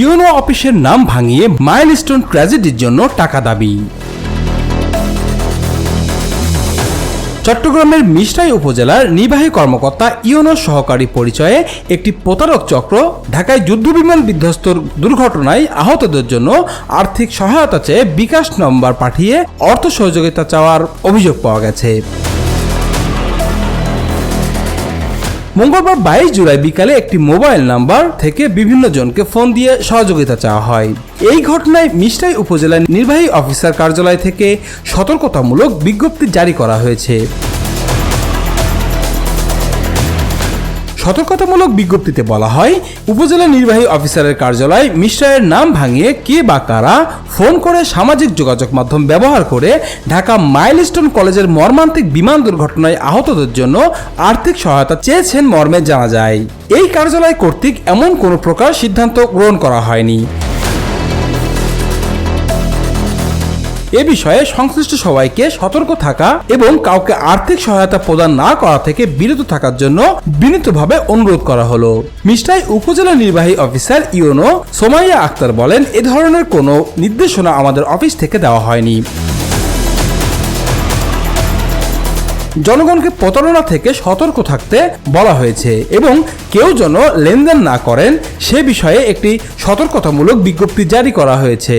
YONO অফিসের নাম ভাঙিয়ে মাইলস্টোন ট্র্যাজেডির জন্য টাকা দাবি। চট্টগ্রামের মিষ্টাই উপজেলার নির্বাহী কর্মকর্তা ইউনো সহকারী পরিচয়ে একটি প্রতারক চক্র ঢাকায় যুদ্ধবিমান বিধ্বস্তর দুর্ঘটনায় আহতদের জন্য আর্থিক সহায়তা চেয়ে বিকাশ নম্বর পাঠিয়ে অর্থ সহযোগিতা চাওয়ার অভিযোগ পাওয়া গেছে। মঙ্গলবার বাইশ জুলাই বিকালে একটি মোবাইল নাম্বার থেকে বিভিন্ন জনকে ফোন দিয়ে সহযোগিতা চাওয়া হয়। এই ঘটনায় মিষ্টাই উপজেলার নির্বাহী অফিসার কার্যালয় থেকে সতর্কতামূলক বিজ্ঞপ্তি জারি করা হয়েছে। সতর্কতামূলক বিজ্ঞপ্তিতে বলা হয়, উপজেলা নির্বাহী অফিসারের কার্যালয় মিশ্রায়ের নাম ভাঙিয়ে কে বা কারা ফোন করে সামাজিক যোগাযোগ মাধ্যম ব্যবহার করে ঢাকা মাইলস্টোন কলেজের মর্মান্তিক বিমান দুর্ঘটনায় আহতদের জন্য আর্থিক সহায়তা চেয়েছেন মর্মে জানা যায়। এই কার্যালয় কর্তৃক এমন কোনো প্রকার সিদ্ধান্ত গ্রহণ করা হয়নি। এ বিষয়ে সংশ্লিষ্ট সবাইকে সতর্ক থাকা এবং কাউকে আর্থিক সহায়তা প্রদান না করা থেকে বিরত থাকার জন্য বিনীতভাবে অনুরোধ করা হলো। মিষ্টাই উপজেলা নির্বাহী অফিসার ইউনো সোমাইয়া আক্তার বলেন, এ ধরনের কোনো নির্দেশনা আমাদের অফিস থেকে দেওয়া হয়নি। জনগণকে প্রতারণা থেকে সতর্ক থাকতে বলা হয়েছে এবং কেউ যেন লেনদেন না করেন, সে বিষয়ে একটি সতর্কতামূলক বিজ্ঞপ্তি জারি করা হয়েছে।